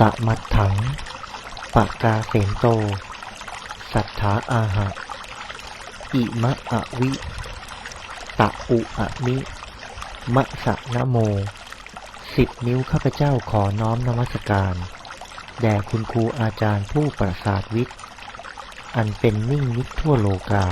ตะมัดถังปะกาเสนโต สัทธาอาหะ อิมะอะวิตะอุอะมิ มะสะนะโม สิบนิ้วข้าพเจ้าขอน้อมนมัสการ แด่คุณครูอาจารย์ผู้ประสาทวิทย์ อันเป็นนิ่งนิจทั่วโลกา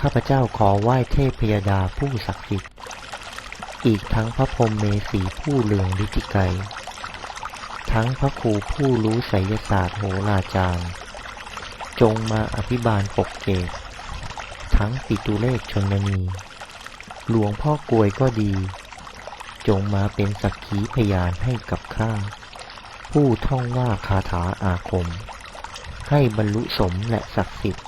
ข้าพเจ้าขอไหว้เทพยดาผู้ศักดิ์สิทธิ์ อีกทั้งพระพรหมเมสีผู้เลืองฤทธิไกร ทั้งพระครูผู้รู้ไสยศาสตร์โหราจารย์ จงมาอภิบาลปกเกต ทั้งปิตุเลขชนนี หลวงพ่อกลวยก็ดี จงมาเป็นสักขีพยานให้กับข้า ผู้ท่องว่าคาถาอาคม ให้บรรลุสมและศักดิ์สิทธิ์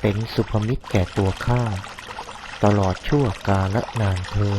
เป็นสุภมิตรแก่ตัวข้า ตลอดชั่วกาละนานเทอ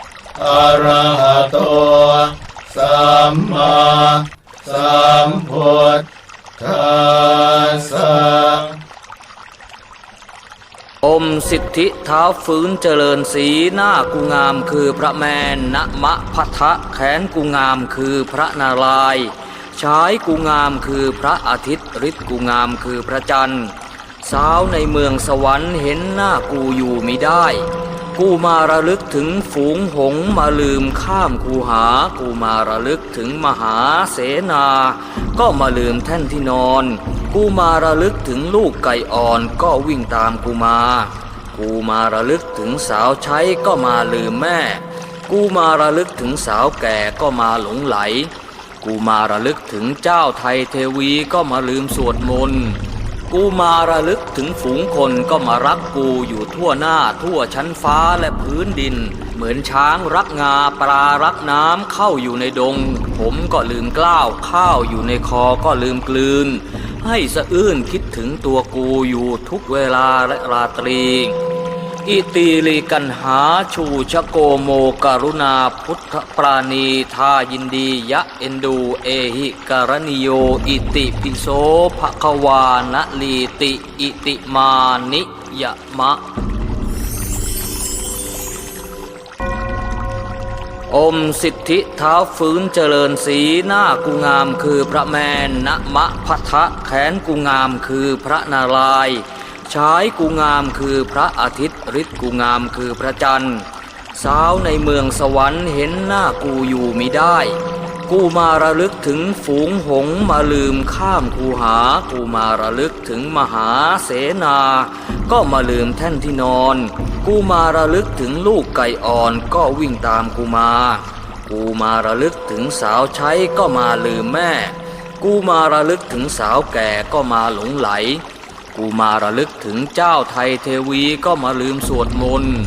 อะระหะโตสัมมาสัมพุทธัสสะอมสิทธิเท้าฟื้นเจริญสีหน้ากูงามคือพระแมนณมะพัทะแขนกูงามคือพระนารายณ์ชายกูงามคือพระอาทิตย์ฤทธิ์กูงามคือพระจันทร์สาวในเมืองสวรรค์เห็นหน้ากูอยู่มิได้ กูมาระลึกถึงฝูงหงมาลืมข้ามคูหา กูมาระลึกถึงมหาเสนา ก็มาลืมแท่นที่นอน กูมาระลึกถึงลูกไก่อ่อนก็วิ่งตามกูมา กูมาระลึกถึงสาวใช้ก็มาลืมแม่ กูมาระลึกถึงสาวแก่ก็มาหลงไหล กูมาระลึกถึงเจ้าไทยเทวีก็มาลืมสวดมนต์ กูมาระลึกถึงฝูงคนก็มารักกูอยู่ทั่วหน้าทั่วชั้นฟ้าและพื้นดิน เหมือนช้างรักงาปลารักน้ำเข้าอยู่ในดง ผมก็ลืมกล้าวข้าวอยู่ในคอก็ลืมกลืน ให้สะอื้นคิดถึงตัวกูอยู่ทุกเวลาและราตรี อิติลิกันหาชูชโกโมการุณาพุทธปราณีทายินดียะเอนดูเอหิการณิโยอิติปิโสภควานะลีติอิติมานิยมะ อมสิทธิเท้าฟื้นเจริญสีหน้ากูงามคือพระแมนณมะพัทะแขนกูงามคือพระนารายณ์ ชายกูงามคือพระอาทิตย์ฤทธิ์กูงามคือพระจันทร์ สาวในเมืองสวรรค์เห็นหน้ากูอยู่มิได้ กูมาระลึกถึงฝูงหงมาลืมข้ามคูหา กูมาระลึกถึงมหาเสนา ก็มาลืมแท่นที่นอน กูมาระลึกถึงลูกไก่อ่อนก็วิ่งตามกูมา กูมาระลึกถึงสาวใช้ก็มาลืมแม่ กูมาระลึกถึงสาวแก่ก็มาหลงไหล กูมาระลึกถึงเจ้าไทยเทวีก็มาลืมสวดมนต์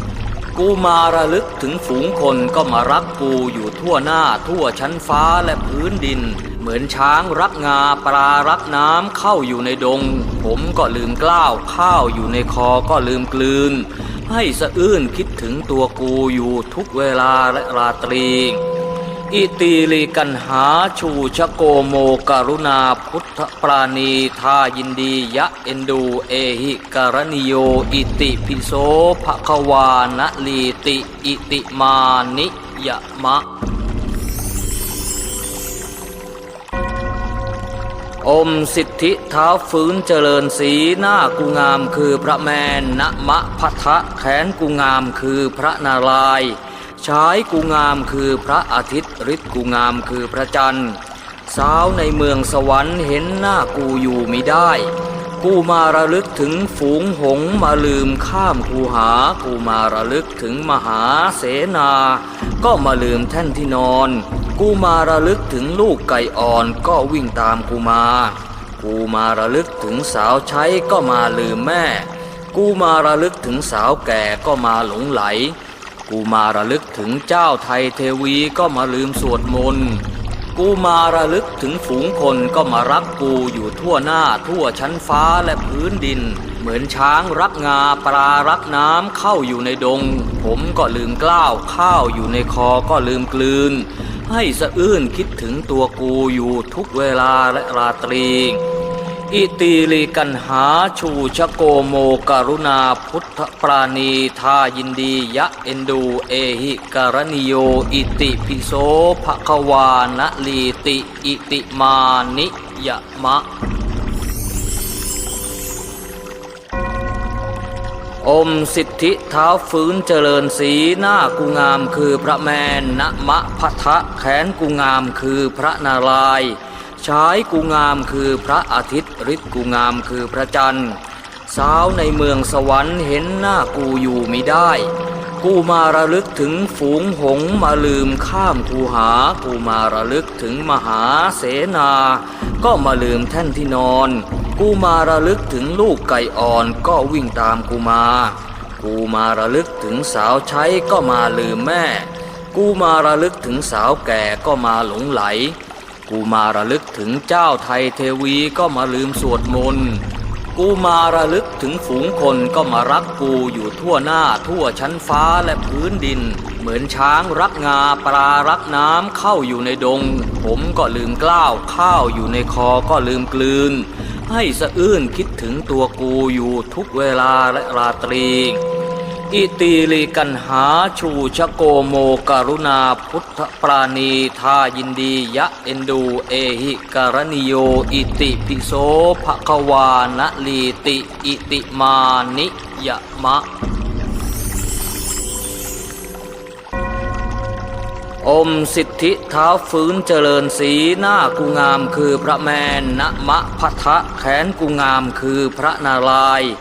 กูมาระลึกถึงฝูงคนก็มารักกูอยู่ทั่วหน้าทั่วชั้นฟ้าและพื้นดิน เหมือนช้างรักงาปลารักน้ำเข้าอยู่ในดง ผมก็ลืมกล้าวข้าวอยู่ในคอก็ลืมกลืน ให้สะอื้นคิดถึงตัวกูอยู่ทุกเวลาและราตรี อิติลิกันหาชูชโกโมการุณาพุทธปราณีทายินดียะเอนดูเอหิการณิโยอิติปิโสภควานะลีติอิติมานิยมะ อมสิทธิเท้าฟื้นเจริญสีหน้ากูงามคือพระแมนณมะพัทะแขนกูงามคือพระนารายณ์ ชายกูงามคือพระอาทิตย์ฤทธิ์กูงามคือพระจันทร์ สาวในเมืองสวรรค์เห็นหน้ากูอยู่มิได้ กูมาระลึกถึงฝูงหงมาลืมข้ามคูหา กูมาระลึกถึงมหาเสนา ก็มาลืมแท่นที่นอน กูมาระลึกถึงลูกไก่อ่อนก็วิ่งตามกูมา กูมาระลึกถึงสาวใช้ก็มาลืมแม่ กูมาระลึกถึงสาวแก่ก็มาหลงไหล กูมาระลึกถึงเจ้าไทยเทวีก็มาลืมสวดมนต์ กูมาระลึกถึงฝูงคนก็มารักกูอยู่ทั่วหน้าทั่วชั้นฟ้าและพื้นดิน เหมือนช้างรักงาปลารักน้ำเข้าอยู่ในดง ผมก็ลืมกล้าวข้าวอยู่ในคอก็ลืมกลืน ให้สะอื้นคิดถึงตัวกูอยู่ทุกเวลาและราตรี อิติลิกันหาชูชโกโมการุณาพุทธปราณีทายินดียะเอนดูเอหิการณิโยอิติปิโสภควานะลีติอิติมานิยมะ อมสิทธิเท้าฟื้นเจริญสีหน้ากูงามคือพระแมนณมะพะทะแขนกูงามคือพระนารายณ์ ชายกูงามคือพระอาทิตย์ฤทธิ์กูงามคือพระจันทร์ สาวในเมืองสวรรค์เห็นหน้ากูอยู่มิได้ กูมาระลึกถึงฝูงหงมาลืมข้ามกูหา กูมาระลึกถึงมหาเสนา ก็มาลืมแท่นที่นอน กูมาระลึกถึงลูกไก่อ่อนก็วิ่งตามกูมา กูมาระลึกถึงสาวใช้ก็มาลืมแม่ กูมาระลึกถึงสาวแก่ก็มาหลงไหล กูมาระลึกถึงเจ้าไทยเทวีก็มาลืมสวดมนต์ กูมาระลึกถึงฝูงคนก็มารักกูอยู่ทั่วหน้าทั่วชั้นฟ้าและพื้นดิน เหมือนช้างรักงาปลารักน้ำเข้าอยู่ในดง ผมก็ลืมกล้าวข้าวอยู่ในคอก็ลืมกลืน ให้สะอื้นคิดถึงตัวกูอยู่ทุกเวลาและราตรี อิติลิกันหาชูชโกโมการุณาพุทธปราณีทายินดียะเอนดูเอหิการณิโยอิติปิโสภควานลีติอิติมานิยมะ อมสิทธิเท้าฟื้นเจริญสีหน้ากูงามคือพระแมนณมะพะทะแขนกูงามคือพระนารายณ์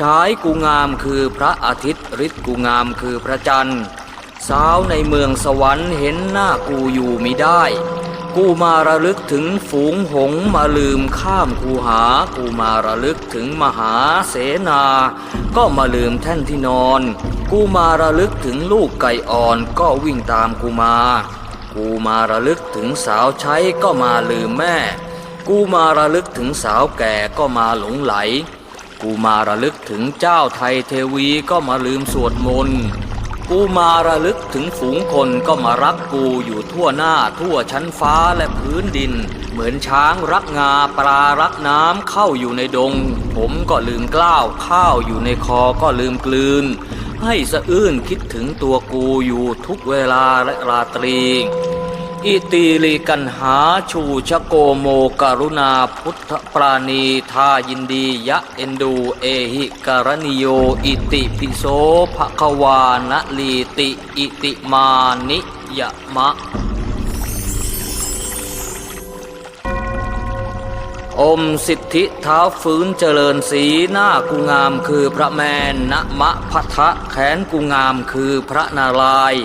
ชายกูงามคือพระอาทิตย์ฤทธิ์กูงามคือพระจันทร์ สาวในเมืองสวรรค์เห็นหน้ากูอยู่มิได้ กูมาระลึกถึงฝูงหงมาลืมข้ามกูหา กูมาระลึกถึงมหาเสนา ก็มาลืมแท่นที่นอน กูมาระลึกถึงลูกไก่อ่อนก็วิ่งตามกูมา กูมาระลึกถึงสาวใช้ก็มาลืมแม่ กูมาระลึกถึงสาวแก่ก็มาหลงไหล กูมาระลึกถึงเจ้าไทยเทวีก็มาลืมสวดมนต์ กูมาระลึกถึงฝูงคนก็มารักกูอยู่ทั่วหน้าทั่วชั้นฟ้าและพื้นดิน เหมือนช้างรักงาปลารักน้ำเข้าอยู่ในดง ผมก็ลืมกล้าวข้าวอยู่ในคอก็ลืมกลืน ให้สะอื้นคิดถึงตัวกูอยู่ทุกเวลาและราตรี อิติลิกันหาชูชโกโมการุณาพุทธปราณีทายินดียะเอนดูเอหิการณิโยอิติปิโสภควานลีติอิติมานิยมะ อมสิทธิเท้าฟื้นเจริญสีหน้ากูงามคือพระแมนณมะพะทะแขนกูงามคือพระนารายณ์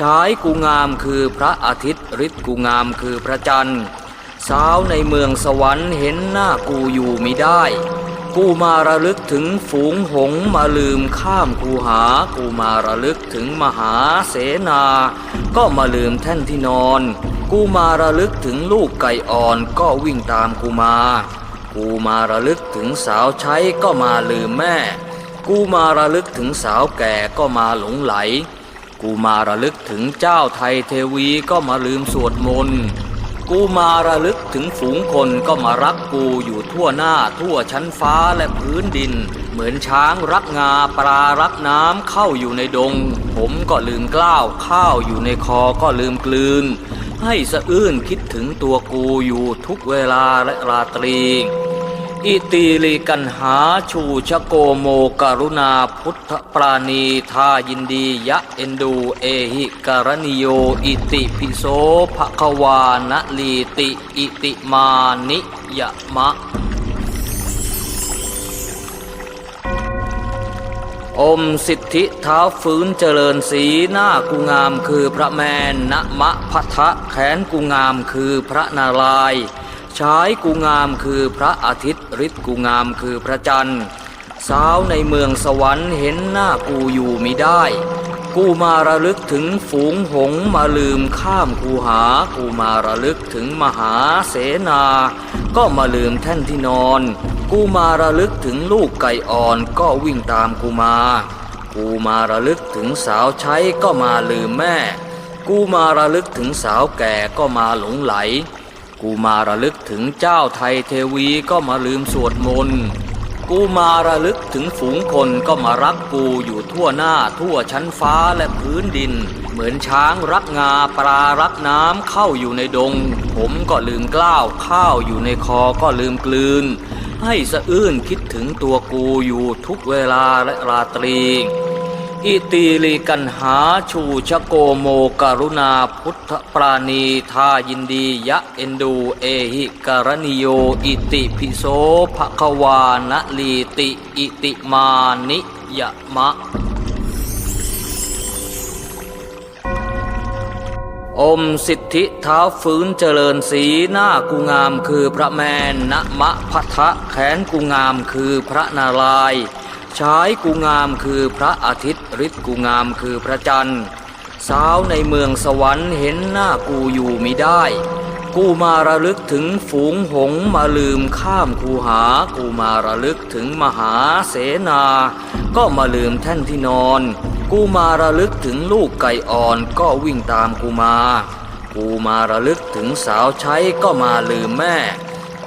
ชายกูงามคือพระอาทิตย์ฤทธิ์กูงามคือพระจันทร์ สาวในเมืองสวรรค์เห็นหน้ากูอยู่มิได้ กูมาระลึกถึงฝูงหงมาลืมข้ามกูหา กูมาระลึกถึงมหาเสนา ก็มาลืมแท่นที่นอน กูมาระลึกถึงลูกไก่อ่อนก็วิ่งตามกูมา กูมาระลึกถึงสาวใช้ก็มาลืมแม่ กูมาระลึกถึงสาวแก่ก็มาหลงไหล กูมาระลึกถึงเจ้าไทยเทวีก็มาลืมสวดมนต์ กูมาระลึกถึงฝูงคนก็มารักกูอยู่ทั่วหน้าทั่วชั้นฟ้าและพื้นดิน เหมือนช้างรักงาปลารักน้ำเข้าอยู่ในดง ผมก็ลืมกล้าวข้าวอยู่ในคอก็ลืมกลืน ให้สะอื้นคิดถึงตัวกูอยู่ทุกเวลาและราตรี อิติลิกันหาชูชโกโมการุณาพุทธปราณีทายินดียะเอนดูเอหิการณิโยอิติปิโสภควานะลีติอิติมานิยมะ อมสิทธิเท้าฟื้นเจริญสีหน้ากูงามคือพระแมนณมะพะทะแขนกูงามคือพระนารายณ์ ชายกูงามคือพระอาทิตย์ฤทธิ์กูงามคือพระจันทร์ สาวในเมืองสวรรค์เห็นหน้ากูอยู่มิได้ กูมาระลึกถึงฝูงหงมาลืมข้ามคูหา กูมาระลึกถึงมหาเสนา ก็มาลืมแท่นที่นอน กูมาระลึกถึงลูกไก่อ่อนก็วิ่งตามกูมา กูมาระลึกถึงสาวใช้ก็มาลืมแม่ กูมาระลึกถึงสาวแก่ก็มาหลงไหล กูมาระลึกถึงเจ้าไทยเทวีก็มาลืมสวดมนต์ กูมาระลึกถึงฝูงคนก็มารักกูอยู่ทั่วหน้าทั่วชั้นฟ้าและพื้นดิน เหมือนช้างรักงาปลารักน้ำเข้าอยู่ในดง ผมก็ลืมกล้าวข้าวอยู่ในคอก็ลืมกลืน ให้สะอื้นคิดถึงตัวกูอยู่ทุกเวลาและราตรี อิติลิกันหาชูชโกโมการุณาพุทธปราณีทายินดียะเอนดูเอหิการณิโยอิติปิโสภควานะลีติอิติมานิยะมะ อมสิทธิเท้าฟื้นเจริญสีหน้ากูงามคือพระแมนณมะพัทะแขนกูงามคือพระนารายณ์ ชายกูงามคือพระอาทิตย์ฤทธิ์กูงามคือพระจันทร์ สาวในเมืองสวรรค์เห็นหน้ากูอยู่มิได้ กูมาระลึกถึงฝูงหงมาลืมข้ามคูหา กูมาระลึกถึงมหาเสนา ก็มาลืมแท่นที่นอน กูมาระลึกถึงลูกไก่อ่อนก็วิ่งตามกูมา กูมาระลึกถึงสาวใช้ก็มาลืมแม่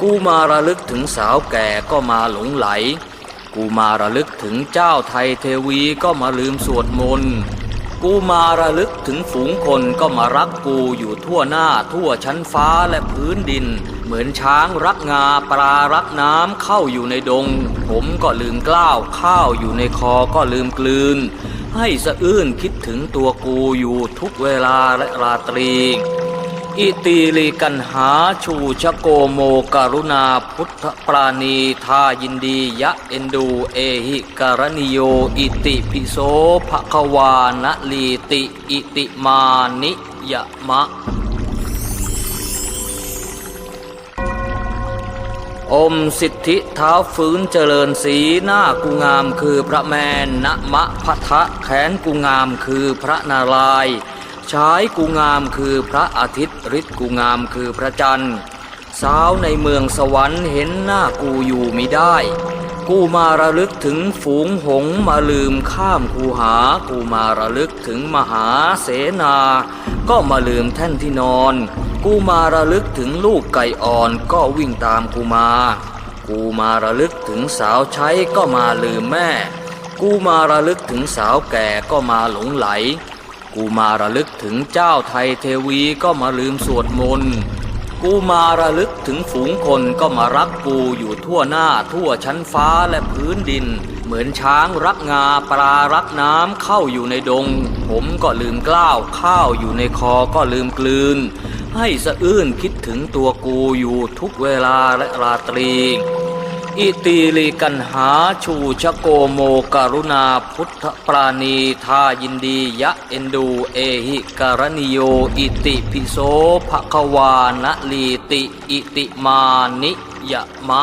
กูมาระลึกถึงสาวแก่ก็มาหลงไหล กูมาระลึกถึงเจ้าไทยเทวีก็มาลืมสวดมนต์ กูมาระลึกถึงฝูงคนก็มารักกูอยู่ทั่วหน้าทั่วชั้นฟ้าและพื้นดิน เหมือนช้างรักงาปลารักน้ำเข้าอยู่ในดง ผมก็ลืมกล้าวข้าวอยู่ในคอก็ลืมกลืน ให้สะอื้นคิดถึงตัวกูอยู่ทุกเวลาและราตรี อิติลิกันหาชูชโกโมการุณาพุทธปราณีทายินดียะเอนดูเอหิการณิโยอิติปิโสภควานะลีติอิติมานิยมะ อมสิทธิเท้าฟื้นเจริญสีหน้ากูงามคือพระแมนณมะพัทะแขนกูงามคือพระนารายณ์ ชายกูงามคือพระอาทิตย์ฤทธิ์กูงามคือพระจันทร์ สาวในเมืองสวรรค์เห็นหน้ากูอยู่มิได้ กูมาระลึกถึงฝูงหงมาลืมข้ามคูหา กูมาระลึกถึงมหาเสนา ก็มาลืมแท่นที่นอน กูมาระลึกถึงลูกไก่อ่อนก็วิ่งตามกูมา กูมาระลึกถึงสาวใช้ก็มาลืมแม่ กูมาระลึกถึงสาวแก่ก็มาหลงไหล กูมาระลึกถึงเจ้าไทยเทวีก็มาลืมสวดมนต์ กูมาระลึกถึงฝูงคนก็มารักกูอยู่ทั่วหน้าทั่วชั้นฟ้าและพื้นดิน เหมือนช้างรักงาปลารักน้ำเข้าอยู่ในดง ผมก็ลืมกล้าวข้าวอยู่ในคอก็ลืมกลืน ให้สะอื้นคิดถึงตัวกูอยู่ทุกเวลาและราตรี อิติลิกันหาชูชโกโมการุณาพุทธปราณีทายินดียะเอนดูเอหิการณิโยอิติปิโสภควานลีติอิติมานิยมะ